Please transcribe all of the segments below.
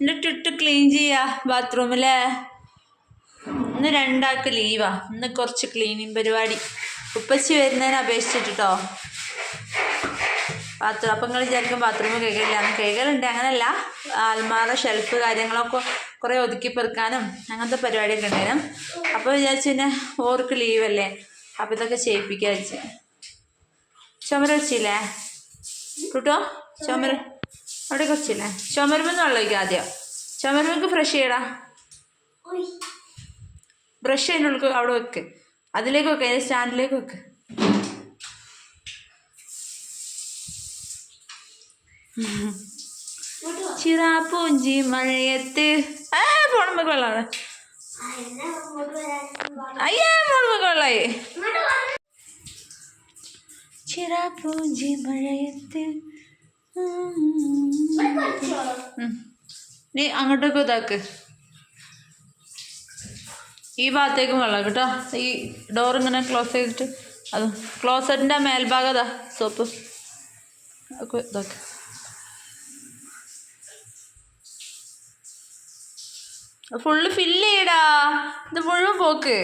എന്നിട്ട് ഇട്ട് ക്ലീൻ ചെയ്യാ ബാത്റൂമിലെ ഇന്ന് രണ്ടാൾക്ക് ലീവാ ഇന്ന് കുറച്ച് ക്ലീനിങ് പരിപാടി. ഉപ്പച്ചി വരുന്നതിനെ അപേക്ഷിച്ചിട്ടോ ബാത്റൂം അപ്പം നിങ്ങൾ വിചാരിക്കും ബാത്റൂം കഴുകില്ല കഴുകലുണ്ട് അങ്ങനെയല്ല അൽമാറ ഷെൽഫ് കാര്യങ്ങളൊക്കെ കുറേ ഒതുക്കി പെറുക്കാനും അങ്ങനത്തെ പരിപാടിയൊക്കെ ഉണ്ടായിരുന്നു. അപ്പോൾ വിചാരിച്ചു പിന്നെ ഓർക്ക് ലീവല്ലേ അപ്പോൾ ഇതൊക്കെ ചെയ്യിപ്പിക്കുക ചുമര വെച്ചില്ലേ കൂട്ടോ? ചുമര അവിടെ കുറച്ചില്ലേ? ചുമരുമെന്ന് വെള്ളം ഒഴിക്കുക ആദ്യം. ചുമരുമെക്ക് ഫ്രഷ് ചെയ്യടാ. ബ്രഷ് അതിന്റെ അവിടെ വെക്ക്. അതിലേക്ക് വെക്ക് അതിന്റെ സ്റ്റാൻഡിലേക്ക് വെക്ക്. ചിറാപ്പൂഞ്ചി മഴയത്ത്. ഏ ഫോണുമ്പൊക്കെ വെള്ളമാണ് അയ്യാ ഫോണുമ്പൊക്കെ വെള്ളമായി ചിറാപ്പൂഞ്ചി മഴയത്ത്. നീ അങ്ങോട്ടൊക്കെ ഇതാക്ക്. ഈ ഭാഗത്തേക്കും വെള്ളം കേട്ടോ. ഈ ഡോർ ഇങ്ങനെ ക്ലോസ് ചെയ്തിട്ട് അത് ക്ലോസറ്റിന്റെ മേൽഭാഗം അതാ സോപ്പ് ഒക്കെ ഇതാക്ക്. ഫുള്ള് ഫില്ല് ചെയ്യടാ. ഇത് മുഴുവൻ പോക്ക്.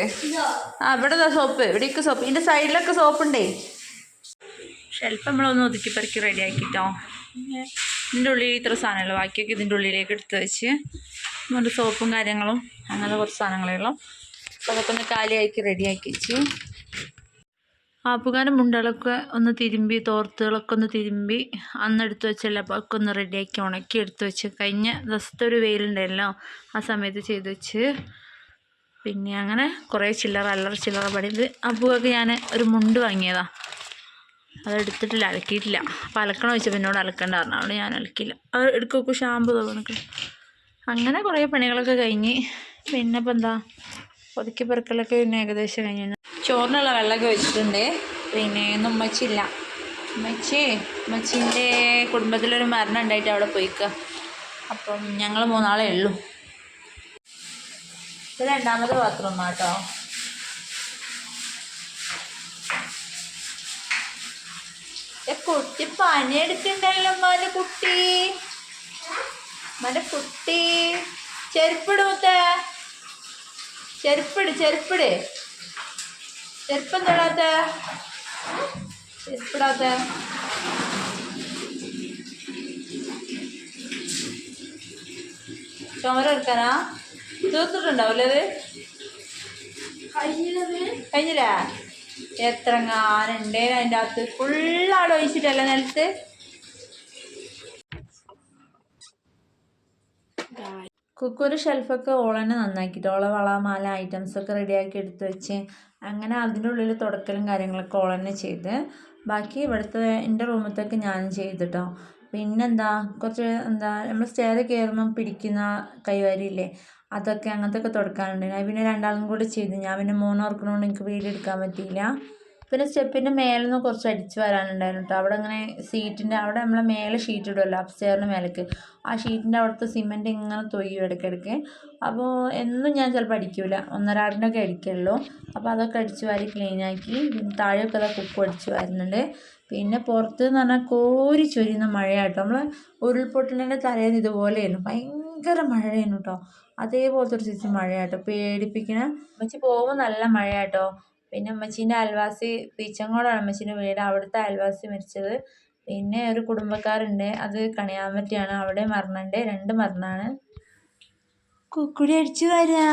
ആ ഇവിടെ സോപ്പ് ഇവിടേക്ക് സോപ്പ് ഇതിന്റെ സൈഡിലൊക്കെ സോപ്പ് ഉണ്ടേ. ഷെൽഫ് നമ്മളൊന്ന് ഒതുക്കി പെറുക്കി റെഡിയാക്കിട്ടോ ഇതിന്റെ ഉള്ളിൽ ഇത്ര സാധനമല്ല? ബാക്കിയൊക്കെ ഇതിന്റെ ഉള്ളിലേക്ക് എടുത്ത് വെച്ച് നമ്മുടെ സോപ്പും കാര്യങ്ങളും അങ്ങനെ കുറച്ച് സാധനങ്ങളേ ഉള്ളൂ. അപ്പോൾ അതൊക്കെ ഒന്ന് കാലിയാക്കി റെഡിയാക്കി വെച്ച്. ആപ്പുകാരൻ മുണ്ടകളൊക്കെ ഒന്ന് തിരുമ്പി തോർത്തുകളൊക്കെ ഒന്ന് തിരുമ്പി അന്ന് എടുത്ത് വെച്ചല്ലോ? അപ്പോൾ ഒക്കെ ഒന്ന് റെഡിയാക്കി ഉണക്കി എടുത്ത് വെച്ച് കഴിഞ്ഞ ദിവസത്തെ ഒരു വെയിലുണ്ടല്ലോ ആ സമയത്ത് ചെയ്ത് വെച്ച് പിന്നെ അങ്ങനെ കുറേ ചില്ലറ അല്ലറ ചില്ലറ പണിത് അപ്പുകൊക്കെ ഞാൻ ഒരു മുണ്ട് വാങ്ങിയതാണ് അതെടുത്തിട്ടില്ല അലക്കിയിട്ടില്ല. അപ്പോൾ അലക്കണം വെച്ചപ്പോൾ എന്നോട് അലക്കണ്ട പറഞ്ഞു. ഞാൻ അലക്കിയില്ല. അത് എടുക്കൊക്കെ ഷാമ്പു തോന്നണക്ക് അങ്ങനെ കുറേ പണികളൊക്കെ കഴിഞ്ഞ് പിന്നെ ഇപ്പം എന്താ? ഒതുക്കി പെറുക്കലൊക്കെ പിന്നെ ഏകദേശം കഴിഞ്ഞു. ചോറിനുള്ള വെള്ളമൊക്കെ വെച്ചിട്ടുണ്ട്. പിന്നെ ഒന്നും ഉമ്മച്ചില്ല ഉമ്മച്ചി ഉമ്മച്ചിന്റെ കുടുംബത്തിലൊരു മരണം ഉണ്ടായിട്ട് അവിടെ പോയിക്കുക അപ്പം ഞങ്ങൾ മൂന്നാളേ ഉള്ളൂ. ഇത് രണ്ടാമത് ബാത്റൂമാണ് കേട്ടോ കുട്ടി പണിയെടുക്കണ്ടല്ലോ മോനെ കുട്ടി. മോനെ കുട്ടി. ചെരുപ്പിട് മുത്ത. ചെരുപ്പിട് ചെരുപ്പിട്. ചെരുപ്പെന്താടാത്ത? ചെരുപ്പിടാത്ത. ചോര എടുക്കാനാ? തീർത്തിട്ടുണ്ടാവില്ലേ അത്? കഴിഞ്ഞില്ലേ? എത്ര ഞാനുണ്ടേ അതിന്റെ അകത്ത് ഫുള്ളാട് ഒഴിച്ചിട്ടല്ല നിലത്ത്? കുക്കൊരു ഷെൽഫൊക്കെ ഓളന്നെ നന്നാക്കിയിട്ട് ഓള വള മാല ഐറ്റംസൊക്കെ റെഡിയാക്കി എടുത്ത് വെച്ച് അങ്ങനെ അതിന്റെ ഉള്ളിൽ തുടക്കലും കാര്യങ്ങളൊക്കെ ഓളന്നെ ചെയ്ത്. ബാക്കി ഇവിടുത്തെ എന്റെ റൂമത്തൊക്കെ ഞാനും ചെയ്തിട്ടോ. പിന്നെന്താ കുറച്ച് എന്താ നമ്മൾ സ്റ്റെയർ കയറുമ്പം പിടിക്കുന്ന കൈവാരിയില്ലേ അതൊക്കെ അങ്ങനത്തെയൊക്കെ തുടക്കാനുണ്ട് ഞാൻ പിന്നെ രണ്ടാളും കൂടി ചെയ്തു. ഞാൻ പിന്നെ മൂന്നോർക്കണോണ്ട് എനിക്ക് വീഡിയോ എടുക്കാൻ പറ്റിയില്ല. പിന്നെ സ്റ്റെപ്പിന്റെ മേലെ നിന്ന് കുറച്ച് അടിച്ച് വരാനുണ്ടായിരുന്നു കേട്ടോ അവിടെ അങ്ങനെ സീറ്റിന്റെ അവിടെ നമ്മളെ മേലെ ഷീറ്റ് ഇടുമല്ലോ അപ്സ്റ്റെയറിന് മേലേക്ക്. ആ ഷീറ്റിന്റെ അവിടുത്തെ സിമെന്റ് ഇങ്ങനെ തൊയ്യും ഇടയ്ക്കിടയ്ക്ക്. അപ്പോൾ എന്നും ഞാൻ ചിലപ്പോൾ അടിക്കില്ല ഒന്നരാടിനൊക്കെ അടിക്കുള്ളൂ. അപ്പോൾ അതൊക്കെ അടിച്ച് വാരി ക്ലീനാക്കി പിന്നെ താഴെയൊക്കെ അതാ കുപ്പ് അടിച്ച് വരുന്നുണ്ട്. പിന്നെ പുറത്ത് എന്ന് പറഞ്ഞാൽ കോരി ചൊരിയുന്ന മഴയാട്ടോ നമ്മൾ ഉരുൾപൊട്ടലിന്റെ തലേന്ന് ഇതുപോലെയായിരുന്നു. ഭയങ്കര മഴയായിരുന്നു കേട്ടോ അതേപോലത്തെ ഒരു സൈസ് മഴയാട്ടോ. പേടിപ്പിക്കണ. അമ്മച്ചി പോകുമ്പോൾ നല്ല മഴയാട്ടോ. പിന്നെ അമ്മച്ചീന്റെ അയൽവാസി പീച്ചങ്ങോടാണ് അമ്മച്ചീന്റെ വീട്. അവിടുത്തെ അയൽവാസി മരിച്ചത്. പിന്നെ ഒരു കുടുംബക്കാരുണ്ട്. അത് കണിയാമ്പറ്റിയാണ്. അവിടെ മരണുണ്ട്. രണ്ട് മരണമാണ് കുക്കുടി അടിച്ചു വരാ.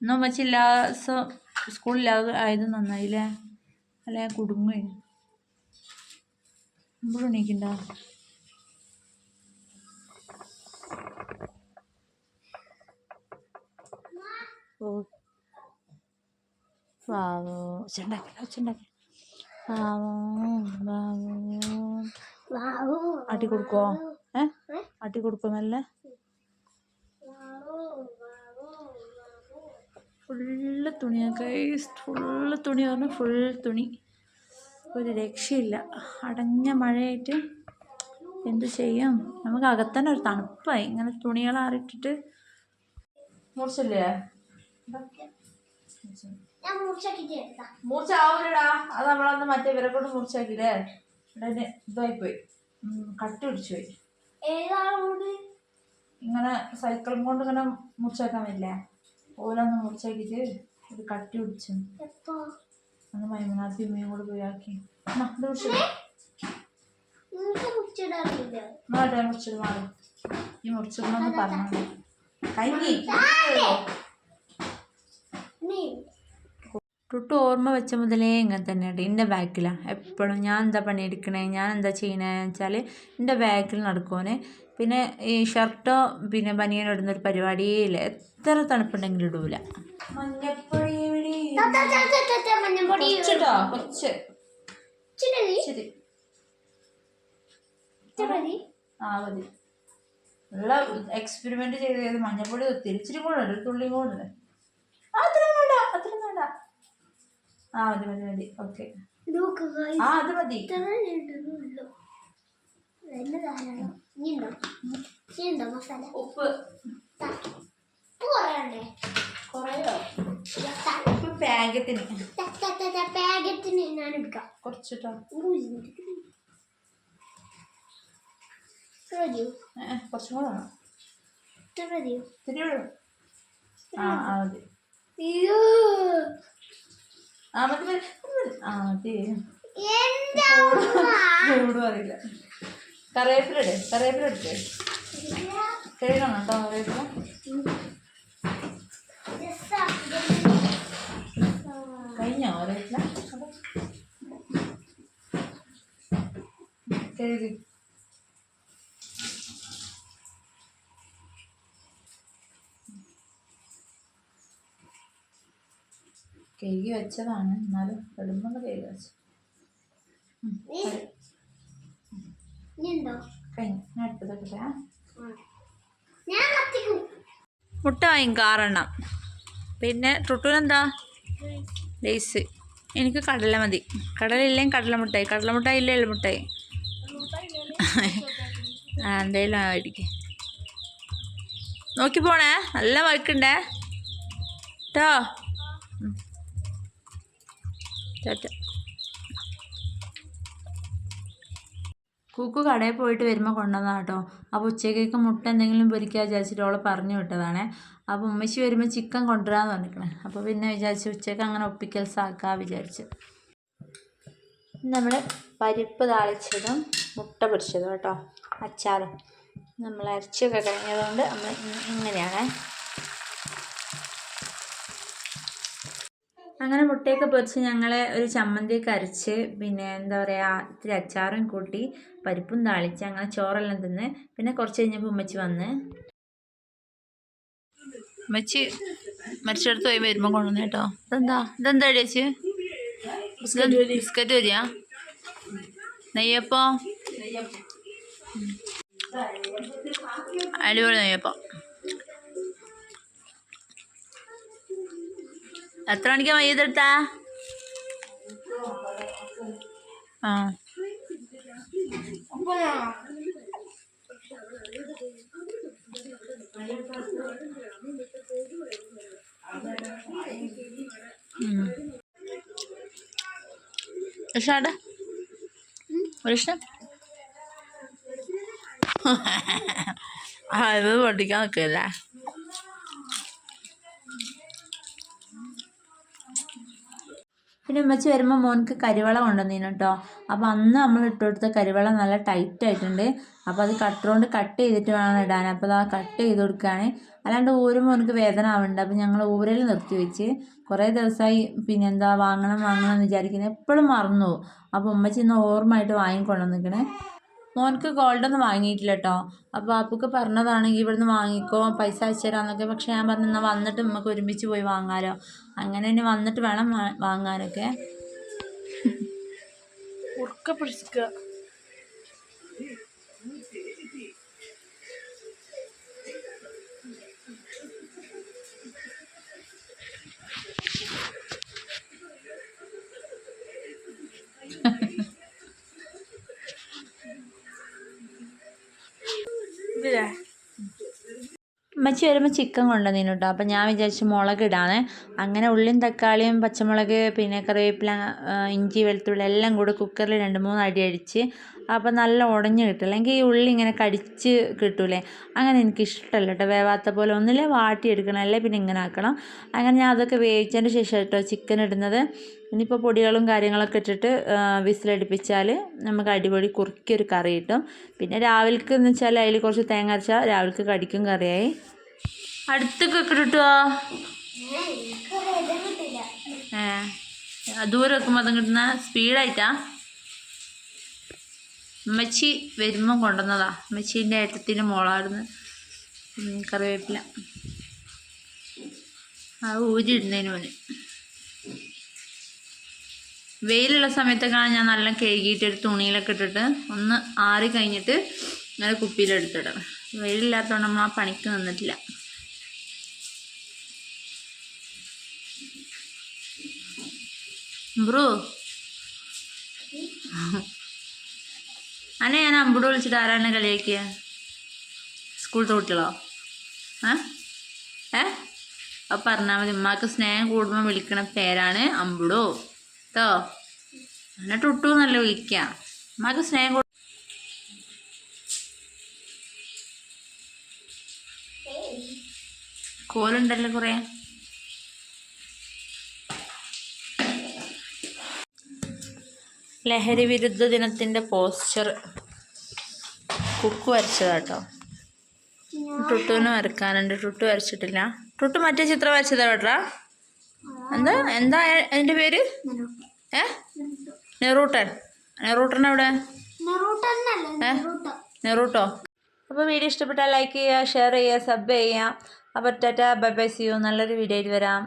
ഇന്ന് ഉമ്മച്ചി എല്ലാ ദിവസവും സ്കൂളില്ലാതെ ആയത് നന്നായില്ലേ? അല്ലെ? കുടുങ്ങും എപ്പോഴും എണീക്കണ്ടോ? വാവോ. ഒച്ചുണ്ടാക്കില്ല ഒച്ചുണ്ടാക്കില്ല വാവോ ആട്ടി കൊടുക്കുവോ? ഏ? ആട്ടി കൊടുക്കോ നല്ല ഫുള്ള് തുണിയൊക്കെ ഫുള്ള് തുണി പറഞ്ഞു ഫുൾ തുണി. ഒരു രക്ഷയില്ല. അടഞ്ഞ മഴയായിട്ട് എന്ത് ചെയ്യും? നമുക്ക് അകത്തന്നെ ഒരു തണുപ്പായി. ഇങ്ങനെ തുണികൾ ആറിട്ടിട്ട് മുറിച്ചില്ലേ? മൂർച്ച ആവൂലടാ അത് നമ്മളന്ന് മറ്റേ ഇവരെ കൊണ്ട് മുറിച്ചാക്കില്ലേ ഇതായി പോയി കട്ടി പിടിച്ചു പോയി. ഇങ്ങനെ സൈക്കിളും കൊണ്ട് ഇങ്ങനെ മുറിച്ചാക്കാൻ പറ്റില്ല ഓലൊന്ന് മുറിച്ചാക്കിട്ട് ഒരു കട്ടി പിടിച്ചു. അന്ന് മൈമനാത്തി ഉമ്മയും കൂടെ പോയി ആക്കി. എന്നാ, മുറിച്ചിട്ട് പിടിച്ചോ. നിങ്ങക്ക് മുച്ചിടാറില്ല മാറി ഈ മുറിച്ചിടണമെന്ന് പറഞ്ഞു കഴിഞ്ഞി. ടുട്ടു ഓർമ്മ വെച്ച മുതലേ ഇങ്ങനെ തന്നെ കേട്ടോ എന്റെ ബാക്കിലാണ് എപ്പോഴും ഞാൻ എന്താ പണിയെടുക്കണേ ഞാൻ എന്താ ചെയ്യണേന്ന് വെച്ചാൽ എന്റെ ബാക്കിൽ നടക്കുവനെ. പിന്നെ ഈ ഷർട്ടോ പിന്നെ ബനിയനോ ഇടുന്ന ഒരു പരിപാടിയേ ഇല്ല എത്ര തണുപ്പുണ്ടെങ്കിലും ഇടൂല. എക്സ്പെരിമെന്റ് ചെയ്ത് മഞ്ഞപ്പൊടി തിരിച്ചിരി കൂടെ ഒരു തുള്ളി കൂടെ ആ മതി മതി. മതി ഓക്കെ. ആ അത് മതി? ഉപ്പ്? കുറയോ. ഉപ്പ് പാകത്തിന് പാകത്തിന് ഞാൻ എടുക്കാം. കുറച്ചിട്ടോ? കുറച്ചും കൂടെ വേണം? ഇത്തിരി ആ മതി. അയ്യോ. ചൂടും അറിയില്ല. കറിവേപ്പില ഇടേ കറിവേപ്പില എടുക്കേ കഴുകണം കേട്ടോ കറിവേപ്പില. കഴിഞ്ഞോ കറിവേപ്പില? കഴുകി കഴുകി വെച്ചതാണ്. എന്നാലും ഇടുമ്പോൾ കഴുകി വെച്ചു. മുട്ട മുട്ട വാങ്ങിക്കാറെണ്ണം പിന്നെ ടുട്ടൂനെന്താ ലേസ്. എനിക്ക് കടല മതി. കടലില്ലെങ്കിൽ കടല മുട്ടായി കടല മുട്ടായി ഇല്ല എള്ളുമുട്ടായി? ആ എന്തായാലും ആയിരിക്കും. നോക്കി പോണേ. നല്ല വഴക്കുണ്ടേ. കേട്ടോ ടാറ്റ കൂക്കു കടയിൽ പോയിട്ട് വരുമ്പോൾ കൊണ്ടുവന്നതാണ് കേട്ടോ അപ്പോൾ ഉച്ചക്കേക്ക് മുട്ട എന്തെങ്കിലും പൊരിക്കാൻ വിചാരിച്ചിട്ട് അവളെ പറഞ്ഞു വിട്ടതാണേ. അപ്പോൾ ഉമ്മച്ചി വരുമ്പോൾ ചിക്കൻ കൊണ്ടുവരാമെന്ന് പറഞ്ഞിരിക്കണേ അപ്പോൾ പിന്നെ വിചാരിച്ചു ഉച്ചയ്ക്ക് അങ്ങനെ ഒപ്പിക്കൽസ് സാക്കാ വിചാരിച്ചു. നമ്മൾ പരിപ്പ് താളിച്ചതും മുട്ട പൊരിച്ചതും കേട്ടോ. അച്ചാറും. നമ്മൾ ഇറച്ചിയൊക്കെ കഴിഞ്ഞതുകൊണ്ട് നമ്മൾ ഇങ്ങനെയാണേ. അങ്ങനെ മുട്ടയൊക്കെ പൊരിച്ച് ഞങ്ങൾ ഒരു ചമ്മന്തിയൊക്കെ അരച്ച് പിന്നെ എന്താ പറയുക ഇത്തിരി അച്ചാറും കൂട്ടി പരിപ്പും താളിച്ച് അങ്ങനെ ചോറെല്ലാം തിന്ന് പിന്നെ കുറച്ച് കഴിഞ്ഞപ്പോൾ ഉമ്മച്ചി വന്ന്. ഉമ്മച്ചി മരിച്ചെടുത്ത് പോയി വരുമ്പോൾ കൊണ്ടുവന്നു കേട്ടോ. ഇതെന്താ? ഇതെന്താ ചേച്ചി? ബിസ്ക്കറ്റ് വരിക നെയ്യപ്പം. അടിപൊളി നെയ്യപ്പം. എത്ര മണിക്കാ മയ്യതെടുത്താ ആ. ഒരു ഇഷ്ടം ആ ഇത് പൊട്ടിക്കാൻ നിൽക്കില്ലേ പിന്നെ ഉമ്മച്ചി വരുമ്പോൾ മോനക്ക് കരിവള കൊണ്ടുവന്നീന് കേട്ടോ അപ്പോൾ അന്ന് നമ്മൾ ഇട്ട് കൊടുത്ത കരിവള നല്ല ടൈറ്റ് ആയിട്ടുണ്ട്. അപ്പോൾ അത് കട്ടറുകൊണ്ട് കട്ട് ചെയ്തിട്ട് വേണം ഇടാൻ. അപ്പോൾ അത് കട്ട് ചെയ്ത് കൊടുക്കുകയാണ് അല്ലാണ്ട് ഊരുമ്പോൾ എനിക്ക് വേദന ആവുന്നുണ്ട് അപ്പോൾ ഞങ്ങൾ ഊരൽ നിർത്തി വെച്ച്. കുറേ ദിവസമായി പിന്നെ എന്താ വാങ്ങണം വാങ്ങണം എന്ന് വിചാരിക്കുന്നത് എപ്പോഴും മറന്നു പോകും അപ്പോൾ ഉമ്മച്ചി ഇന്ന് ഓർമ്മയായിട്ട് വാങ്ങിക്കൊണ്ടുവന്നിക്കണേ. മോൻക്ക് ഗോൾഡൊന്നും വാങ്ങിയിട്ടില്ല കേട്ടോ അപ്പോൾ അപ്പൊക്കെ പറഞ്ഞതാണെങ്കിൽ ഇവിടുന്ന് വാങ്ങിക്കോ പൈസ അയച്ചു തരാമെന്നൊക്കെ പക്ഷെ ഞാൻ പറഞ്ഞു എന്നാൽ വന്നിട്ട് നമുക്ക് ഒരുമിച്ച് പോയി വാങ്ങാലോ. അങ്ങനെ തന്നെ വന്നിട്ട് വേണം വാങ്ങാനൊക്കെ. ഉറക്ക പിടിക്കുക ഉമ്മച്ചി വരുമ്പോൾ ചിക്കൻ കൊണ്ടുവന്നിരുന്നു കേട്ടോ അപ്പം ഞാൻ വിചാരിച്ചു മുളക് ഇടാന്ന്. അങ്ങനെ ഉള്ളിയും തക്കാളിയും പച്ചമുളക് പിന്നെ കറിവേപ്പില ഇഞ്ചി വെളുത്തുള്ളി എല്ലാം കൂടി കുക്കറിൽ രണ്ട് മൂന്ന് അടി അടിച്ച് അപ്പം നല്ല ഉടഞ്ഞ് കിട്ടില്ല അല്ലെങ്കിൽ ഈ ഉള്ളി ഇങ്ങനെ കടിച്ച് കിട്ടൂലേ? അങ്ങനെ എനിക്ക് ഇഷ്ടമല്ല കേട്ടോ. വേവാത്ത പോലെ ഒന്നില്ലേ വാട്ടിയെടുക്കണം അല്ലേ പിന്നെ ഇങ്ങനെ ആക്കണം. അങ്ങനെ ഞാൻ അതൊക്കെ വേവിച്ചതിന് ശേഷം കേട്ടോ ചിക്കൻ ഇടുന്നത്. ഇനിയിപ്പോൾ പൊടികളും കാര്യങ്ങളൊക്കെ ഇട്ടിട്ട് വിസിലടിപ്പിച്ചാൽ നമുക്ക് അടിപൊളി കുറുക്കിയൊരു കറി കിട്ടും. പിന്നെ രാവിലേക്ക് എന്ന് വെച്ചാൽ അതിൽ കുറച്ച് തേങ്ങ അരച്ചാൽ രാവിലേക്ക് കടിക്കും കറിയായി. അടുത്തൊക്കെ കിട്ടുമോ ദൂരെ വെക്കുമ്പോൾ അതും കിട്ടുന്ന? സ്പീഡായിട്ടാ ഉമ്മച്ചി വരുമ്പം കൊണ്ടുവന്നതാ. ഉമ്മച്ചീന്റെ ഏട്ടത്തിന്റെ മോളായിരുന്നു. കറിവേപ്പില. ആ ഊരിയിടുന്നതിന് മുന്നിൽ വെയിലുള്ള സമയത്തൊക്കെയാണ് ഞാൻ നല്ല കഴുകിയിട്ട് ഒരു തുണിയിലൊക്കെ ഇട്ടിട്ട് ഒന്ന് ആറി കഴിഞ്ഞിട്ട് ഇങ്ങനെ കുപ്പിയിലെടുത്തിടണം വെയിലില്ലാത്തതുകൊണ്ട് നമ്മൾ ആ പണിക്ക് നിന്നിട്ടില്ല. ബ്രോ. അന്നെ ഞാൻ അമ്പൂടെ വിളിച്ചിട്ട് ആരാണ് കളിയാക്കിയ? സ്കൂൾ തോട്ടിലോ ഏ ഏ? അപ്പം പറഞ്ഞാൽ മതി ഉമ്മാക്ക് സ്നേഹം കൂടുമ്പോൾ വിളിക്കണ പേരാണ് അമ്പുടോ കേട്ടോ എന്നെ ടുട്ടു എന്നല്ല വിളിക്കുക ഉമ്മാക്ക് സ്നേഹം കൂടു കോലുണ്ടല്ലോ കുറേ. ലഹരി വിരുദ്ധ ദിനത്തിന്റെ പോസ്റ്റർ കുക്ക് വരച്ചതാട്ടോ. ടുട്ടുവിന് വരക്കാനുണ്ട്. ടുട്ടു വരച്ചിട്ടില്ല. ടുട്ടു മറ്റേ ചിത്രം വരച്ചതാ കേട്ടാ. എന്താ? എന്താ അതിന്റെ പേര്? ഏ? നെറൂട്ടൻ. നെറൂട്ടൻ എവിടെ? ഏ? നെറൂട്ടോ? അപ്പോൾ വീഡിയോ ഇഷ്ടപ്പെട്ടാൽ ലൈക്ക് ചെയ്യുക ഷെയർ ചെയ്യുക സബ് ചെയ്യുക. അപ്പോൾ ടാറ്റ ബൈ ബൈ സിയോ നല്ലൊരു വീഡിയോയിൽ വരാം.